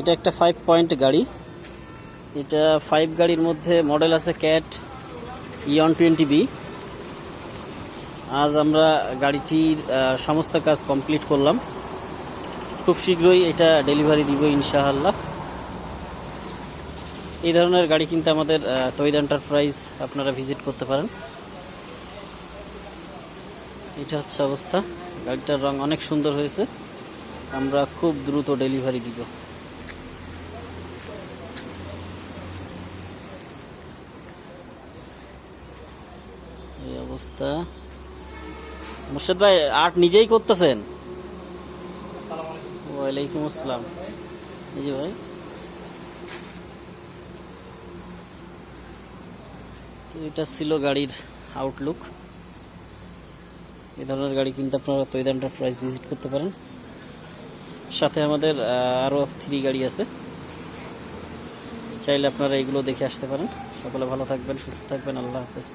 এটা একটা five point গাড়ি। এটা ফাইভ গাড়ির মধ্যে মডেল আছে ক্যাট ইয়ন টোয়েন্টি বি আজ আমরা গাড়িটির সমস্ত কাজ কমপ্লিট করলাম। খুব শীঘ্রই এটা ডেলিভারি দিব ইনশাআল্লাহ। এই ধরনের গাড়ি কিন্তু আমাদের তৈদ এন্টারপ্রাইজ আপনারা ভিজিট করতে পারেন। এটা হচ্ছে অবস্থা। গাড়িটার রং অনেক সুন্দর হয়েছে। আমরা খুব দ্রুত ডেলিভারি দিব এই অবস্থা। মুর্শেদ ভাই আর্ট নিজেই করতেছেন? ওয়ালাইকুম আসসালাম। যে ভাই। তো এটা ছিল গাড়ির আউটলুক এই ধরনের গাড়ি কিনতে আপনারা তৈদ প্রাইস ভিজিট করতে পারেন। সাথে আমাদের আরও থ্রি গাড়ি আছে। চাইলে আপনারা এগুলো দেখে আসতে পারেন। সকলে ভালো থাকবেন সুস্থ থাকবেন। আল্লাহ হাফেজ।